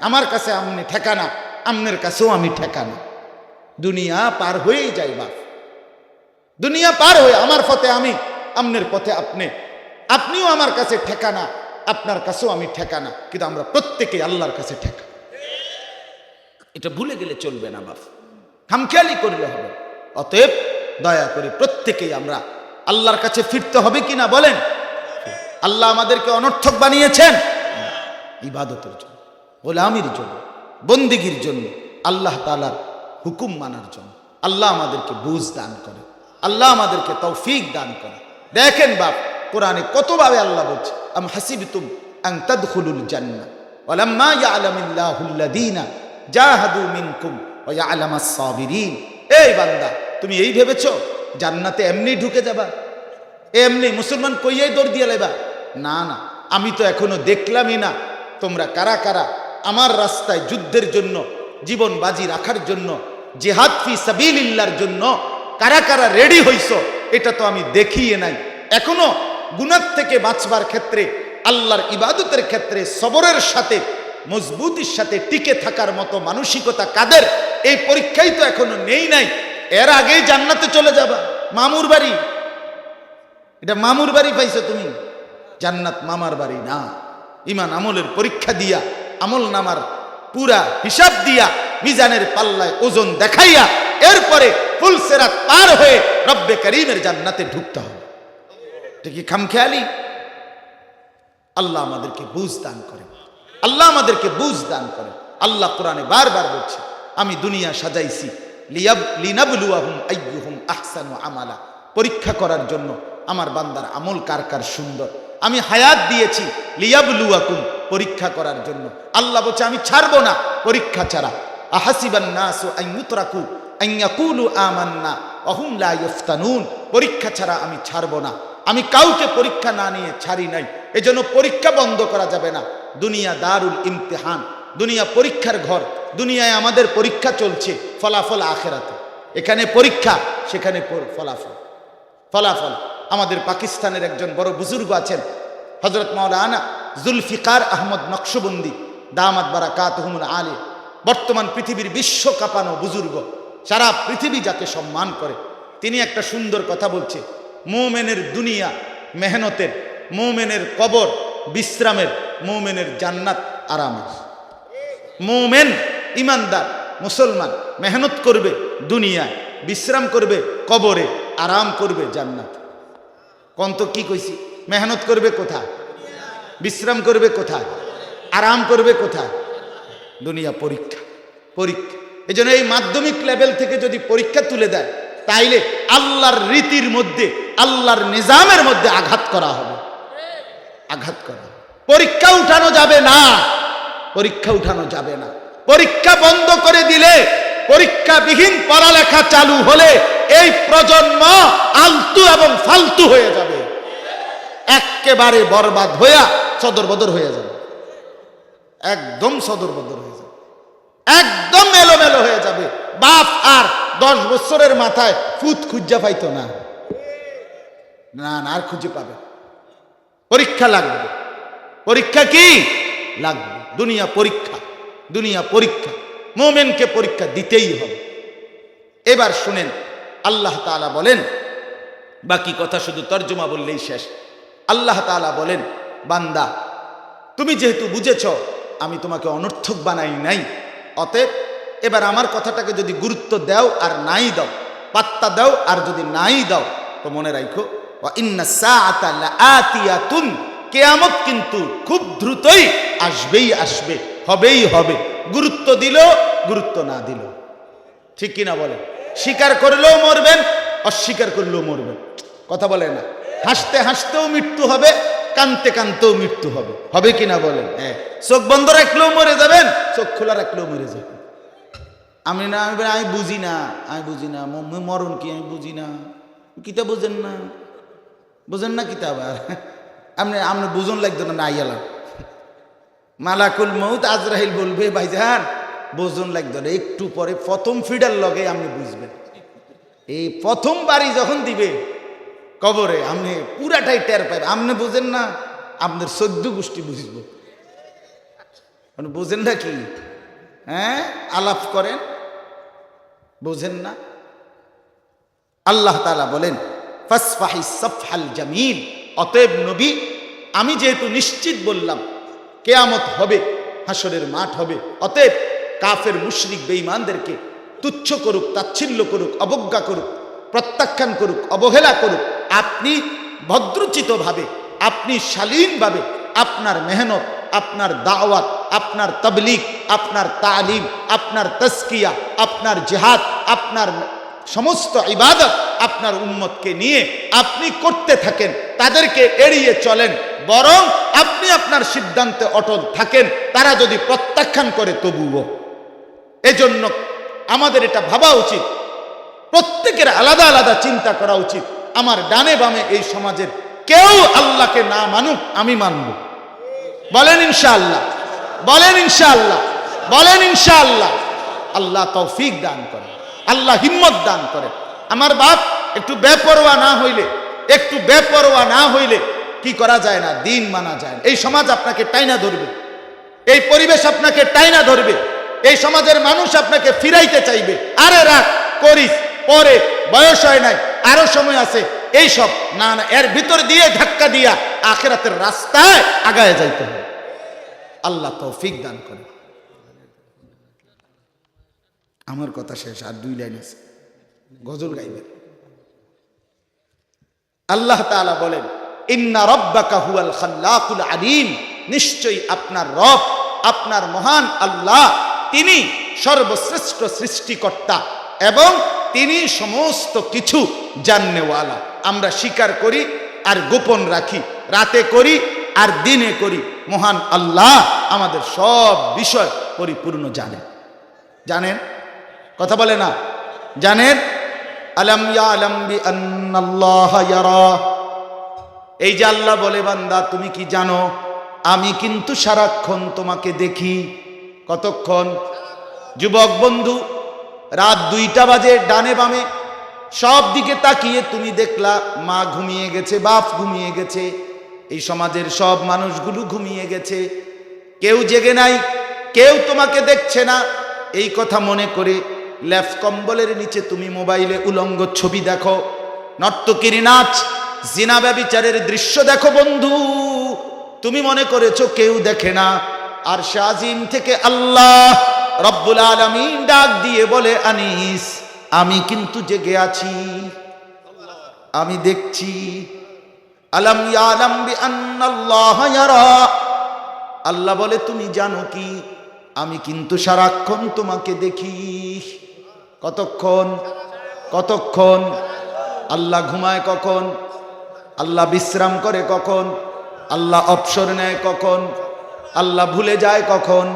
আমার কাছে আমনি ঠেকানা, আমনের কাছেও আমি ঠেকানা। দুনিয়া পার হয়েই যাই বাপ। দুনিয়া পার হয়ে আমার পথে আমি, আমনের পথে আপনি। আপনিও আমার কাছে ঠেকানা, আপনার কাছেও আমি ঠেকানা, কিন্তু আমরা প্রত্যেকে আল্লাহর কাছে ঠেকা। এটা ভুলে গেলে চলবে না বাপ। খামখেয়ালি করলে হবে। অতএব দয়া করে প্রত্যেকেই আমরা আল্লাহর কাছে ফিরতে হবে কি না বলেন? আল্লাহ আমাদেরকে অনর্থক বানিয়েছেন। ইবাদতের জন্য। গোলামির জন্য, বন্দিগির জন্য, আল্লাহ তালার হুকুম মানার জন্য। আল্লাহ আমাদেরকে বুঝ দান করে, আল্লাহ আমাদেরকে তৌফিক দান করে। দেখেন বাপ, কোরআনে কতভাবে আল্লাহ বলছে, আম হাসিবতুম আন তাদখুলুল জান্নাহ, ওয়ালাম্মা ইয়ালামিল্লাহুল্লাযীনা জাহাদু মিনকুম ওয়া ইয়ালামাস সাবিরিন। এই বান্দা, তুমি এই ভেবেছো, জান্নাতে এমনি ঢুকে যাবা? এমনি মুসলমান কইয়াই দৌড় দিয়ে লেবা? না না, আমি তো এখনও দেখলামই না, তোমরা কারা কারা আমার রাস্তায় যুদ্ধের জন্য, জীবন বাজি রাখার জন্য, জেহাদ ফি সাবিলিল্লার জন্য কারা কারা রেডি হইছো, এটা তো আমি দেখিয়ে নাই। এখনও গুনার থেকে বাঁচবার ক্ষেত্রে, আল্লাহর ইবাদতের ক্ষেত্রে, সবরের সাথে, মজবুতির সাথে টিকে থাকার মতো মানসিকতা কাদের? এই পরীক্ষাই তো এখনও নেই নাই। এর আগেই জান্নাতে চলে যাবা। মামুর বাড়ি। এটা মামুর বাড়ি পাইছো তুমি? জান্নাত মামার বাড়ি না। ইমান আমলের পরীক্ষা দিয়া আমল নামার পুরা হিসাব দিয়া মিজানের পাল্লায় ওজন দেখাইয়া এরপরে ফুলসেরাত পার হয়ে রব্বে করিমের জান্নাতে ঢুকতে হবে। এটা কি খামখেয়ালি? আল্লাহ আমাদেরকে বুঝ দান করে। আল্লাহ আমাদেরকে বুঝ দান করে। আল্লাহ কোরআনে বারবার বলছে, আমি দুনিয়া সাজাইছি আমালা। পরীক্ষা করার জন্য আমার বান্দার আমল কার কার সুন্দর? আমি হায়াত দিয়েছি লিয়াবলুয়াকুম পরীক্ষা করার জন্য। আল্লাহ বলছে, আমি ছাড়বো না পরীক্ষা ছাড়া। আহাসিবান নাসু আন ইউতরাকু, আন ইয়াকুলু আমান্না পরীক্ষা ছাড়া আমি ছাড়বো না। আমি কাউকে পরীক্ষা না নিয়ে ছাড়ি নাই। এজন্য পরীক্ষা বন্ধ করা যাবে না। দুনিয়া দারুল ইমতিহান। দুনিয়া পরীক্ষার ঘর। দুনিয়ায় আমাদের পরীক্ষা চলছে ফলাফল আখেরাতে। এখানে পরীক্ষা, সেখানে ফলাফল। ফলাফল। আমাদের পাকিস্তানের একজন বড় বুজুর্গ আছেন হজরত মাওলানা জুলফিকার আহমদ নকশবন্দি, দামাত বারা কাতহুমুল আলী। বর্তমান পৃথিবীর বিশ্ব কাঁপানো বুজুর্গ, সারা পৃথিবী যাকে সম্মান করে। তিনি একটা সুন্দর কথা বলছে, মোমেনের দুনিয়া মেহনতের, মোমেনের কবর বিশ্রামের, মোমেনের জান্নাত আরামের। মোমেন ইমানদার, মুসলমান, মেহনত করবে দুনিয়ায়, বিশ্রাম করবে কবরে, আরাম করবে জান্নাত। কন্ত কি কইছি? মেহনত করবে কোথায়? বিশ্রাম করবে কোথায়? আরাম করবে কোথায়? দুনিয়া পরীক্ষা পরীক্ষা। এই জন্য এই মাধ্যমিক লেভেল থেকে যদি পরীক্ষা তুলে দেয়, তাইলে আল্লাহর রীতির মধ্যে, আল্লাহর নিজামের মধ্যে আঘাত করা হবে। আঘাত করা পরীক্ষা উঠানো যাবে না। পরীক্ষা উঠানো যাবে না। পরীক্ষা বন্ধ করে দিলে পরীক্ষাবিহীন পড়ালেখা চালু হলে এই প্রজন্ম আলতু এবং ফালতু হয়ে যাবে। একেবারে বরবাদ হইয়া সদরবদর হয়ে যাবে। একদম সদরবদর হয়ে যাবে। একদম এলোমেলো হয়ে যাবে। বাপ আর দশ বছরের মাথায় ফুত খুঁজা পাইতো না না, আর খুঁজে পাবে। পরীক্ষা লাগবে। পরীক্ষা কি? লাগবে। দুনিয়া পরীক্ষা। দুনিয়া পরীক্ষা। মোমেনকে পরীক্ষা দিতেই হবে। এবার শুনেন আল্লাহ তাআলা বলেন, বাকি কথা শুধু তর্জমা বললেই শেষ। আল্লাহ তাআলা বলেন, বান্দা, তুমি যেহেতু বুঝেছ, আমি তোমাকে অনর্থক বানাই নাই, অতএব এবার আমার কথাটাকে যদি গুরুত্ব দাও আর নাই দাও, পাত্তা দাও আর যদি নাই দাও, তো মনে রাখো কেয়ামত কিন্তু খুব দ্রুতই আসবেই আসবে, হবেই হবে। গুরুত্ব দিল, গুরুত্ব না দিল। ঠিক কিনা বলে স্বীকার করলেও মরবেন, অস্বীকার করলেও মরবেন। কথা বলে না। হাসতে হাসতেও মৃত্যু হবে, কানতে কানতেও মৃত্যু হবে। হবে কিনা বলেন? হ্যাঁ। চোখ বন্ধ রাখলেও মরে যাবেন, চোখ খোলা রাখলেও মরে যাবেন। আমি না, আমি আমি বুঝি না, আমি বুঝি না। মরণ কি, আমি বুঝি না। কিতা বুঝেন না। বুঝেন না কিতা আবার আপনি আপনি বুঝন লাগতো না না আইয়ালাম মালাকুল মৌত আজরাহিল বলবে ভাইজান বোঝন লাগতো না। একটু পরে প্রথম ফিডার লগে আপনি বুঝবেন। এই প্রথম বাড়ি যখন দিবে কবরে, আপনি পুরাটাই টের পাইবে আপনি বুঝেন না, আপনার সদ্য গোষ্ঠী বুঝব। আপনি বুঝেন না কি? হ্যাঁ? আলাপ করেন, বোঝেন না। আল্লাহ তালা বলেন, ফাসফাহি সফহাল জামিল। অতএব নবী, আমি যেহেতু নিশ্চিত বললাম, কেয়ামত হবে হাসরের মাঠ হবে। অতএব কাফের, মুশরিক, বেঈমানদেরকে তুচ্ছ করুক, তাচ্ছিল্য করুক, অবজ্ঞা করুক, প্রত্যাখ্যান করুক, অবহেলা করুক, আপনি ভদ্রচিতভাবে, আপনি শালীনভাবে আপনার মেহনত, আপনার দাওয়াত, আপনার তবলিগ, আপনার তালিম, আপনার তস্কিয়া আপনার জেহাদ, আপনার সমস্ত ইবাদত আপনার উম্মতকে নিয়ে আপনি করতে থাকেন, তাদেরকে এড়িয়ে চলেন, বরং আপনি আপনার সিদ্ধান্তে অটল থাকেন, তারা যদি প্রত্যাখ্যান করে তবুও। এজন্য আমাদের এটা ভাবা উচিত। প্রত্যেকের আলাদা আলাদা চিন্তা করা উচিত। আমার ডানে বামে এই সমাজের কেউ আল্লাহকে না মানুক, আমি মানব। বলেন ইনশাআল্লাহ। বলেন ইনশাআল্লাহ। বলেন ইনশাআল্লাহ। আল্লাহ তৌফিক দান করে। আল্লাহ হিম্মত দান করে। আমার বাপ একটু বেপরোয়া না হইলে, একটু বেপরোয়া না হইলে কি করা যায় না? দিন মানা যায় না। এই সমাজ আপনাকে টাইনা ধরবে। এই পরিবেশ আপনাকে টাইনা ধরবে। এই সমাজের মানুষ আপনাকে ফিরাইতে চাইবে। আরে রাখ করিস, পরে বয়স হয় নাই, আরও সময় আছে, এই সব। না না, এর ভিতর দিয়ে ধাক্কা দিয়া আখেরাতের রাস্তায় আগায় যাইতে হবে। আল্লাহ তৌফিক দান করে আমার কথা শেষ, আর দুই লাইন আছে। গজল গাইবেন। আল্লাহ তাআলা বলেন, ইন্না রব্বাকা হুয়াল খাল্লাকুল আলিম। নিশ্চয়ই আপনার রব, আপনার মহান আল্লাহ তিনি সর্বশ্রেষ্ঠ সৃষ্টিকর্তা এবং তিনি সমস্ত কিছু জাননেওয়ালা। আমরা স্বীকার করি আর গোপন রাখি, রাতে করি আর দিনে করি। মহান আল্লাহ আমাদের সব বিষয় পরিপূর্ণ জানেন। জানেন? কথা বলে না? জানেন? আলম এই যে আল্লাহ বলে, বান্দা, তুমি কি জানো? আমি কিন্তু সারাক্ষণ তোমাকে দেখি। কতক্ষণ? যুবক বন্ধু, রাত দুইটা বাজে, ডানে বামে। সব দিকে তাকিয়ে তুমি দেখলা, মা ঘুমিয়ে গেছে, বাপ ঘুমিয়ে গেছে। এই সমাজের সব মানুষগুলো ঘুমিয়ে গেছে। কেউ জেগে নাই, কেউ তোমাকে দেখছে না। এই কথা মনে করে ল্যাফ কম্বলের নিচে তুমি মোবাইলে উলঙ্গ ছবি দেখো। নর্তকির নাচ, জিনা ব্যবিচারের দৃশ্য দেখো বন্ধু। তুমি মনে করেছ কেউ দেখে না। আর শাজিম থেকে আল্লাহ রব্বুল আলমিন ডাক দিয়ে বলে, আনিস, আমি কিন্তু জেগে আছি। আমি দেখছি, আলম ইয়ালাম বি আন্নাল্লাহ আল্লাহ বলে, তুমি জানো কি? আমি কিন্তু সারাক্ষণ তোমাকে দেখি। কতক্ষণ? কতক্ষণ? আল্লাহ ঘুমায় কখন? আল্লাহ বিশ্রাম করে কখন? আল্লাহ অবসর নেয় কখন? আল্লাহ ভুলে যায় কখন?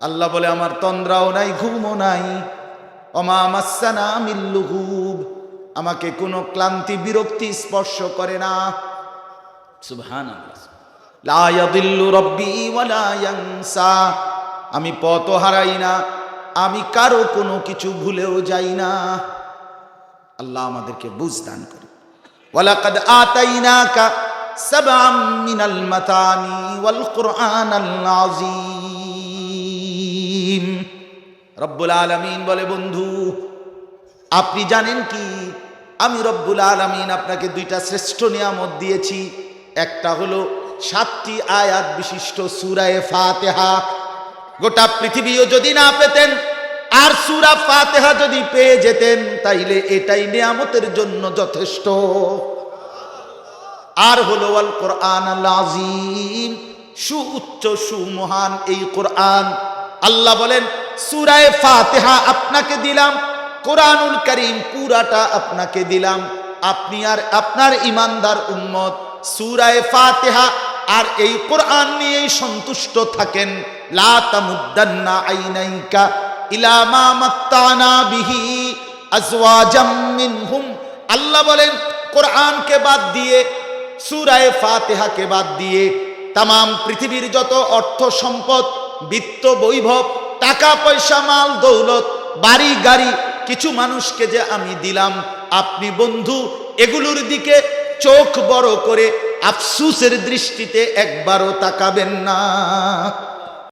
আল্লাহ বলে, আমার তন্দ্রাও নাই, ঘুমও নাই। অমা মাসানা মিল্লুহুব আমাকে কোনো ক্লান্তি, বিরক্তি স্পর্শ করে না। আমি পথ হারাই না। আমি কারও কোনো কিছু ভুলেও যাই না। আল্লাহ আমাদেরকে বুঝ দান করে। ওয়ালাকাদ আতাইনাকা সাবআম মিনাল মাতানি ওয়াল কুরআনাল আযীম। রব্বুল বলে, বন্ধু, আপনি জানেন কি? আমি রব্বুল আলামিন আপনাকে দুইটা শ্রেষ্ঠ নিয়ামত দিয়েছি। একটা হলো সাতটি আয়াত বিশিষ্ট সুরায় ফাতেহা। গোটা পৃথিবীও যদি না পেতেন আর সুরা ফাতেহা যদি পেয়ে যেতেন, তাইলে এটাই নিয়ামতের জন্য যথেষ্ট। আর হলো আল কোরআন আজিম সুউচ্চ, সুমহান এই কোরআন। আল্লাহ বলেন, সুরায় ফাতেহা আপনাকে দিলাম, কোরআনুল করিম পুরাটা আপনাকে দিলাম। আপনি আর আপনার ইমানদার উম্মত সুরায় ফাতেহা আর এই কোরআন নিয়েই সন্তুষ্ট থাকেন। লা তামুদ্দান্না আইনাইকা ইলা মা মাত্তানা বিহি আল্লাহ বলেন, কোরআনকে বাদ দিয়ে, সুরায় ফাতেহাকে বাদ দিয়ে তাম পৃথিবীর যত অর্থ সম্পদ, বিত্ত বৈভব, টাকা পয়সা, মাল দৌলত, বাড়ি গাড়ি, কিছু মানুষকে যে আমি দিলাম, আপনি বন্ধু, এগুলোর দিকে চোখ বড় করে আফসুসের দৃষ্টিতে একবারও তাকাবেন না।